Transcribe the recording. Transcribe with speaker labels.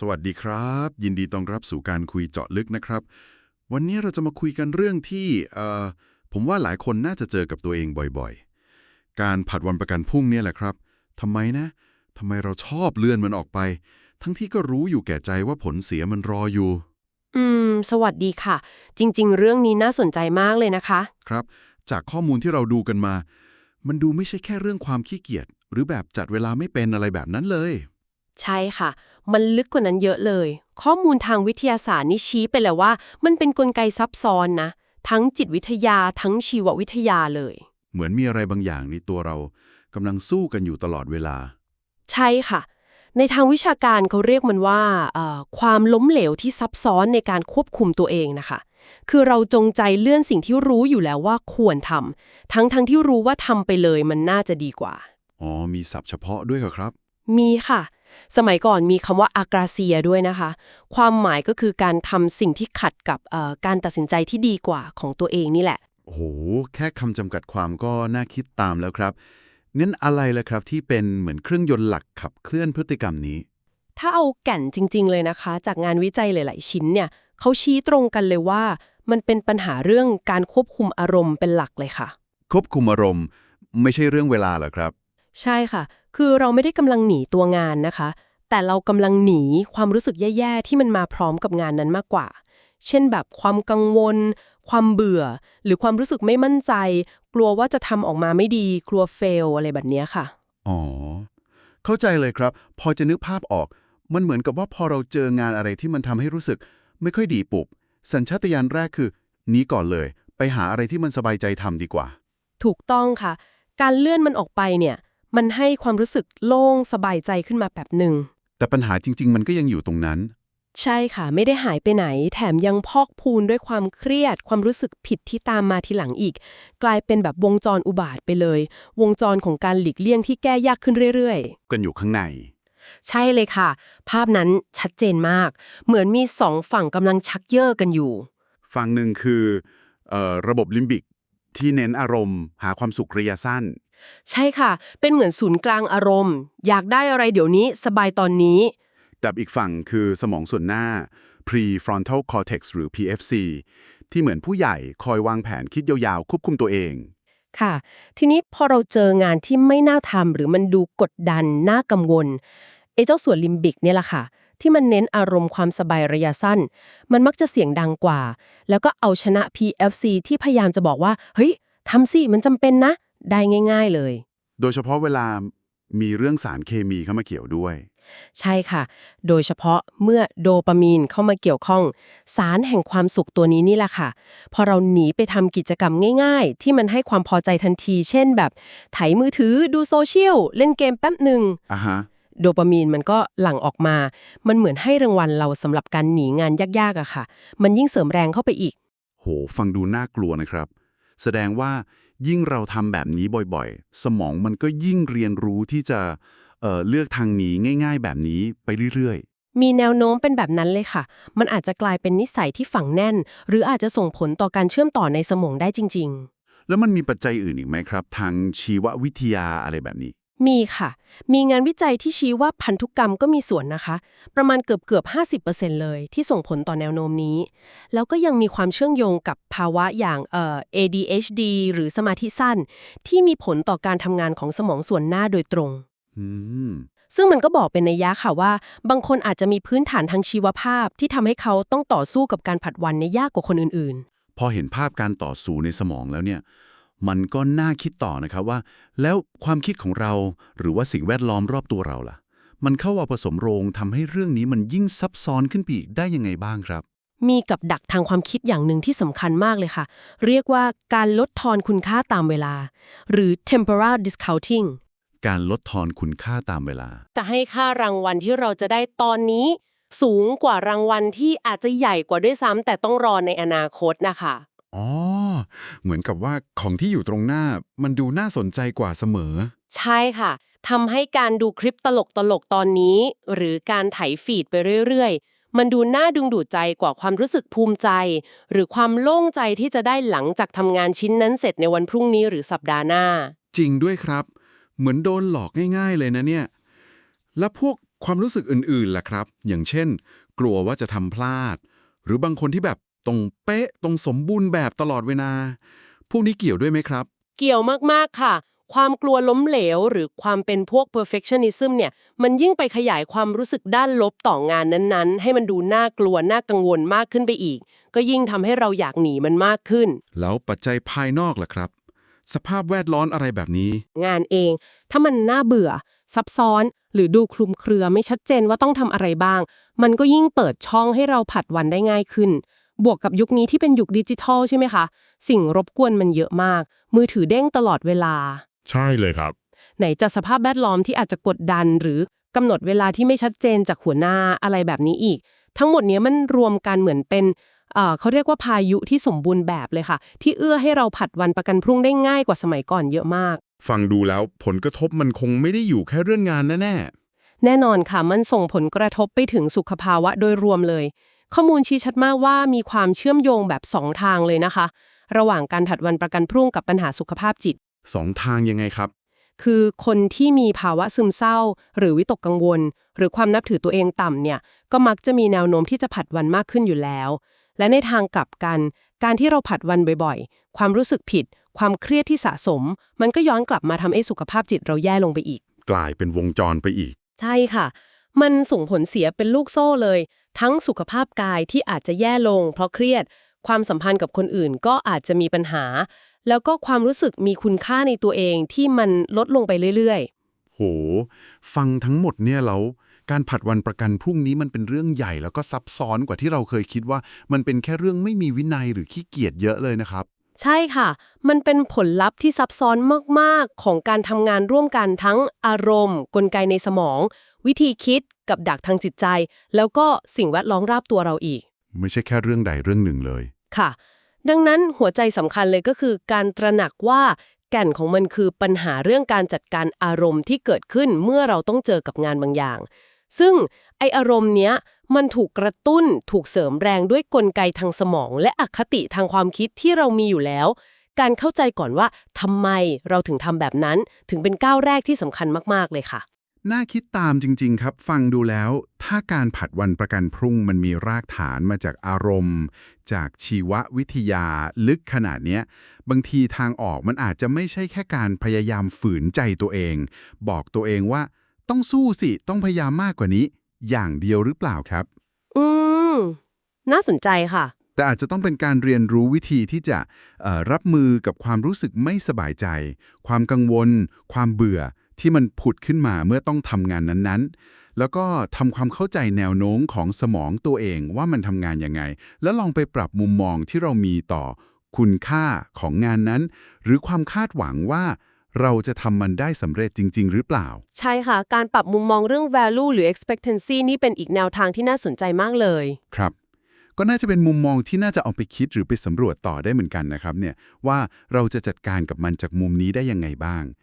Speaker 1: สวัสดีครับ ยินดีต้อนรับสู่การคุยเจาะลึกนะครับ วันนี้เราจะมาคุยกันเรื่องที่เอ่อผมว่าหลายคนน่าจะเจอกับตัวเองบ่อยๆ การผัดวันประกันพรุ่งเนี่ยแหละครับทำไมนะทำไมเราชอบเลื่อนมันออกไป ทั้งที่ก็รู้อยู่แก่ใจว่าผลเสียมันรออยู่
Speaker 2: อืม สวัสดีค่ะ จริง ๆ เรื่องนี้น่าสนใจมากเลยนะคะ
Speaker 1: ครับ จากข้อมูลที่เราดูกันมา มันดูไม่ใช่แค่เรื่องความขี้เกียจหรือแบบจัดเวลาไม่เป็นอะไรแบบนั้นเลย
Speaker 2: ใช่ค่ะ มันลึกกว่านั้นเยอะเลย ข้อมูลทางวิทยาศาสตร์นี่ชี้ไปแล้วว่า มันเป็นกลไกซับซ้อนนะ ทั้งจิตวิทยาทั้งชีววิทยาเลย
Speaker 1: เหมือนมีอะไรบางอย่างในตัวเรากำลังสู้กันอยู่ตลอดเวลา
Speaker 2: ใช่ค่ะ ในทางวิชาการเขาเรียกมันว่าเอ่อความล้มเหลวที่ซับซ้อนในการควบคุมตัวเองนะคะ คือเราจงใจเลื่อนสิ่งที่รู้อยู่แล้วว่าควรทำทั้งทั้งที่รู้ว่าทำไปเลยมันน่าจะดีกว่า
Speaker 1: อ๋อ มีศัพท์เฉพาะด้วยเหรอครับ
Speaker 2: มีค่ะ สมัยก่อนมีคำว่าอากราเซียด้วยนะคะ ความหมายก็คือการทำสิ่งที่ขัดกับเอ่อการตัดสินใจที่ดีกว่าของตัวเองนี่แหละ
Speaker 1: โอ้โห แค่คำจำกัดความก็น่าคิดตามแล้วครับงั้นอะไรล่ะครับที่เป็นเหมือนเครื่องยนต์หลักขับเคลื่อนพฤติกรรมนี้
Speaker 2: ถ้าเอาแก่นจริง ๆ เลยนะคะ จากงานวิจัยหลาย ๆ ชิ้นเนี่ยเขาชี้ตรงกันเลยว่า มันเป็นปัญหาเรื่องการควบคุมอารมณ์เป็นหลักเลยค่ะ
Speaker 1: ควบคุมอารมณ์ ไม่ใช่เรื่องเวลาเหรอครับ
Speaker 2: ใช่ค่ะ คือเราไม่ได้กำลังหนีตัวงานนะคะ แต่เรากำลังหนีความรู้สึกแย่ๆ ที่มันมาพร้อมกับงานนั้นมากกว่า เช่นแบบความกังวล ความเบื่อ หรือความรู้สึกไม่มั่นใจ กลัวว่าจะทำออกมาไม่ดี กลัวเฟลอะไรแบบเนี้ยค่ะ
Speaker 1: อ๋อ เข้าใจเลยครับ พอจะนึกภาพออก มันเหมือนกับว่าพอเราเจองานอะไรที่มันทำให้รู้สึก ไม่ค่อยดีปุบ สัญชาตญาณแรกคือหนีก่อนเลย ไปหาอะไรที่มันสบายใจทำดีกว่า
Speaker 2: ถูกต้องค่ะ การเลื่อนมันออกไปเนี่ย มันให้ความรู้สึกโล่งสบายใจขึ้นมาแบบหนึ่ง
Speaker 1: แต่ปัญหาจริง ๆ มันก็ยังอยู่ตรงนั้น
Speaker 2: ใช่ค่ะ ไม่ได้หายไปไหน แถมยังพอกพูนด้วยความเครียด ความรู้สึกผิดที่ตามมาทีหลังอีก กลายเป็นแบบวงจรอุบาทไปเลย วงจรของการหลีกเลี่ยงที่แก้ยากขึ้นเรื่อย
Speaker 1: กันอยู่ข้างใน
Speaker 2: ๆใช่เลยค่ะ ภาพนั้นชัดเจนมาก เหมือนมีสองฝั่งกำลังชักเย่อกันอยู่
Speaker 1: ฝั่งหนึ่งคือเอ่อระบบลิมบิกที่เน้นอารมณ์ หาความสุขระยะสั้น
Speaker 2: ใช่ค่ะ เป็นเหมือนศูนย์กลางอารมณ์ อยากได้อะไรเดี๋ยวนี้สบายตอนนี้
Speaker 1: กับอีกฝั่งคือสมองส่วนหน้า prefrontal cortex หรือ PFC ที่เหมือนผู้ใหญ่คอยวางแผนคิดยาวๆ ควบคุมตัวเอง
Speaker 2: ค่ะ ทีนี้พอเราเจองานที่ไม่น่าทำหรือมันดูกดดัน น่ากังวลไอ้เจ้าส่วนลิมบิกเนี่ยแหละค่ะ ที่มันเน้นอารมณ์ความสบายระยะสั้น มันมักจะเสียงดังกว่า แล้วก็เอาชนะ PFC ที่พยายามจะบอกว่า เฮ้ยทำสิมันจำเป็นนะ ได้ง่าย ๆเลย
Speaker 1: โดยเฉพาะเวลามีเรื่องสารเคมีเข้ามาเกี่ยวด้วย
Speaker 2: ใช่ค่ะ โดยเฉพาะเมื่อโดปามีนเข้ามาเกี่ยวข้อง สารแห่งความสุขตัวนี้นี่แหละค่ะ พอเราหนีไปทำกิจกรรมง่าย ๆ ที่มันให้ความพอใจทันที เช่นแบบไถมือถือดูโซเชียล เล่นเกมแป๊บหนึ่ง
Speaker 1: อะฮะ
Speaker 2: โดปามีนมันก็หลั่งออกมา มันเหมือนให้รางวัลเราสำหรับการหนีงานยากๆอะค่ะ มันยิ่งเสริมแรงเข้าไปอีก
Speaker 1: โห ฟังดูน่ากลัวนะครับ แสดงว่า ยิ่งเราทำแบบนี้บ่อยๆ สมองมันก็ยิ่งเรียนรู้ที่จะเอ่อเลือกทางหนีง่าย ๆ แบบนี้ไปเรื่อย
Speaker 2: มีแนวโน้มเป็นแบบนั้นเลยค่ะ มันอาจจะกลายเป็นนิสัยที่ฝังแน่น หรืออาจจะส่งผลต่อการเชื่อมต่อในสมองได้จริงๆ
Speaker 1: ๆแล้วมันมีปัจจัยอื่นอีกไหมครับ ทางชีววิทยาอะไรแบบนี้
Speaker 2: มีค่ะ มีงานวิจัยที่ชี้ว่าพันธุกรรมก็มีส่วนนะคะ ประมาณเกือบเกือบ50%เลยที่ส่งผลต่อแนวโน้มนี้ แล้วก็ยังมีความเชื่อมโยงกับภาวะอย่างเอ่อ ADHD หรือสมาธิสั้น ที่มีผลต่อการทำงานของสมองส่วนหน้าโดยตรง
Speaker 1: อืม
Speaker 2: ซึ่งมันก็บอกเป็นนัยยะค่ะว่า บางคนอาจจะมีพื้นฐานทางชีวภาพที่ทำให้เขาต้องต่อสู้กับการผัดวันในยากกว่าคนอื่น
Speaker 1: พอเห็นภาพการต่อสู้ในสมองแล้วเนี่ย มันก็น่าคิดต่อนะครับว่า แล้วความคิดของเราหรือว่าสิ่งแวดล้อมรอบตัวเราล่ะ มันเข้ามาผสมโรงทำให้เรื่องนี้มันยิ่งซับซ้อนขึ้นไปอีกได้ยังไงบ้างครับ
Speaker 2: ๆมีกับดักทางความคิดอย่างหนึ่งที่สำคัญมากเลยค่ะ เรียกว่าการลดทอนคุณค่าตามเวลา หรือ temporal discounting
Speaker 1: การลดทอนคุณค่าตามเวลา
Speaker 2: จะให้ค่ารางวัลที่เราจะได้ตอนนี้ สูงกว่ารางวัลที่อาจจะใหญ่กว่าด้วยซ้ำแต่ต้องรอในอนาคตนะคะ
Speaker 1: อ๋อ เหมือนกับว่าของที่อยู่ตรงหน้ามันดูน่าสนใจกว่าเสมอ
Speaker 2: ใช่ค่ะทำให้การดูคลิปตลกตลกๆตอนนี้ หรือการไถฟีดไปเรื่อยๆ มันดูน่าดึงดูดใจกว่าความรู้สึกภูมิใจ หรือความโล่งใจที่จะได้หลังจากทำงานชิ้นนั้นเสร็จในวันพรุ่งนี้หรือสัปดาห์หน้า
Speaker 1: จริงด้วยครับ เหมือนโดนหลอกง่าย ๆ เลยนะเนี่ย แล้วพวกความรู้สึกอื่นๆล่ะครับ อย่างเช่น กลัวว่าจะทำพลาด หรือบางคนที่แบบ ตรงเป๊ะตรงสมบูรณ์แบบตลอดเวลาพวกนี้เกี่ยวด้วยไหมครับ
Speaker 2: เกี่ยวมากๆค่ะ ความกลัวล้มเหลว หรือความเป็นพวก perfectionism เนี่ย มันยิ่งไปขยายความรู้สึกด้านลบต่องานนั้นๆ ให้มันดูน่ากลัว น่ากังวลมากขึ้นไปอีก ก็ยิ่งทำให้เราอยากหนีมันมากขึ้น
Speaker 1: แล้วปัจจัยภายนอกล่ะครับ สภาพแวดล้อมอะไรแบบนี้
Speaker 2: งานเอง ถ้ามันน่าเบื่อ ซับซ้อน หรือดูคลุมเครือไม่ชัดเจนว่าต้องทำอะไรบ้าง มันก็ยิ่งเปิดช่องให้เราผัดวันได้ง่ายขึ้น บวกกับยุคนี้ที่เป็นยุคดิจิทัลใช่ไหมคะ สิ่งรบกวนมันเยอะมาก มือถือเด้งตลอดเวลา
Speaker 3: ใช่เลยครับ
Speaker 2: ไหนจะสภาพแวดล้อมที่อาจจะกดดัน หรือกำหนดเวลาที่ไม่ชัดเจนจากหัวหน้าอะไรแบบนี้อีก ทั้งหมดเนี้ยมันรวมกันเหมือนเป็นเอ่อเขาเรียกว่าพายุที่สมบูรณ์แบบเลยค่ะ ที่เอื้อให้เราผัดวันประกันพรุ่งได้ง่ายกว่าสมัยก่อนเยอะมาก
Speaker 3: ฟังดูแล้วผลกระทบมันคงไม่ได้อยู่แค่เรื่องงานแน่
Speaker 2: แน่นอนค่ะ มันส่งผลกระทบไปถึงสุขภาวะโดยรวมเลย ข้อมูลชี้ชัดมากว่ามีความเชื่อมโยงแบบ 2 ทางเลยนะคะ ระหว่างการถัดวันประกันพรุ่งกับปัญหาสุขภาพจิต
Speaker 1: สองทางยังไงครับ
Speaker 2: คือคนที่มีภาวะซึมเศร้า หรือวิตกกังวล หรือความนับถือตัวเองต่ำเนี่ย ก็มักจะมีแนวโน้มที่จะผัดวันมากขึ้นอยู่แล้ว และในทางกลับกัน การที่เราผัดวันบ่อยๆ ความรู้สึกผิด ความเครียดที่สะสม มันก็ย้อนกลับมาทำให้สุขภาพจิตเราแย่ลงไปอีก
Speaker 1: กลายเป็นวงจรไปอีก
Speaker 2: ใช่ค่ะ มันส่งผลเสียเป็นลูกโซ่เลย ทั้งสุขภาพกายที่อาจจะแย่ลง เพราะเครียด ความสัมพันธ์กับคนอื่นก็อาจจะมีปัญหา แล้วก็ความรู้สึกมีคุณค่าในตัวเองที่มันลดลงไปเรื่อย
Speaker 1: โห ฟังทั้งหมดเนี่ยแล้วการผัดวันประกันพรุ่งนี้มันเป็นเรื่องใหญ่แล้วก็ซับซ้อนกว่าที่เราเคยคิดว่า มันเป็นแค่เรื่องไม่มีวินัยหรือขี้เกียจเยอะเลยนะครับ
Speaker 2: ๆใช่ค่ะ มันเป็นผลลัพธ์ที่ซับซ้อนมาก ๆ ของการทำงานร่วมกันทั้งอารมณ์ กลไกในสมอง วิธีคิดกับดักทางจิตใจ แล้วก็สิ่งแวดล้อมรอบตัวเราอีก
Speaker 1: ไม่ใช่แค่เรื่องใดเรื่องหนึ่งเลย
Speaker 2: ค่ะ ดังนั้นหัวใจสำคัญเลยก็คือการตระหนักว่าแก่นของมันคือปัญหาเรื่องการจัดการอารมณ์ที่เกิดขึ้นเมื่อเราต้องเจอกับงานบางอย่าง ซึ่งไออารมณ์เนี้ยมันถูกกระตุ้นถูกเสริมแรงด้วยกลไกทางสมอง และอคติทางความคิดที่เรามีอยู่แล้ว การเข้าใจก่อนว่าทำไมเราถึงทำแบบนั้น ถึงเป็นก้าวแรกที่สำคัญมาก ๆ เลยค่ะ
Speaker 1: น่าคิดตามจริง ๆ ครับ ฟังดูแล้ว ถ้าการผัดวันประกันพรุ่งมันมีรากฐานมาจากอารมณ์ จากชีววิทยาลึกขนาดเนี้ย บางทีทางออกมันอาจจะไม่ใช่แค่การพยายามฝืนใจตัวเอง บอกตัวเองว่า ต้องสู้สิ ต้องพยายามมากกว่านี้ อย่างเดียวหรือเปล่าครับ
Speaker 2: อืม น่าสนใจค่ะ
Speaker 1: แต่อาจจะต้องเป็นการเรียนรู้วิธีที่จะเอ่อรับมือกับความรู้สึกไม่สบายใจ ความกังวล ความเบื่อ ที่มันผุดขึ้นมาเมื่อต้องทำงานนั้นๆ แล้วก็ทำความเข้าใจแนวโน้มของสมองตัวเองว่ามันทำงานยังไง แล้วลองไปปรับมุมมองที่เรามีต่อคุณค่าของงานนั้น หรือความคาดหวังว่าเราจะทำมันได้สำเร็จจริง ๆ หรือเปล่า
Speaker 2: ใช่ค่ะ การปรับมุมมองเรื่อง value หรือ expectancy นี่เป็นอีกแนวทางที่น่าสนใจมากเลย
Speaker 1: ครับ ก็น่าจะเป็นมุมมองที่น่าจะเอาไปคิดหรือไปสำรวจต่อได้เหมือนกันนะครับเนี่ยว่าเราจะจัดการกับมันจากมุมนี้ได้ยังไงบ้าง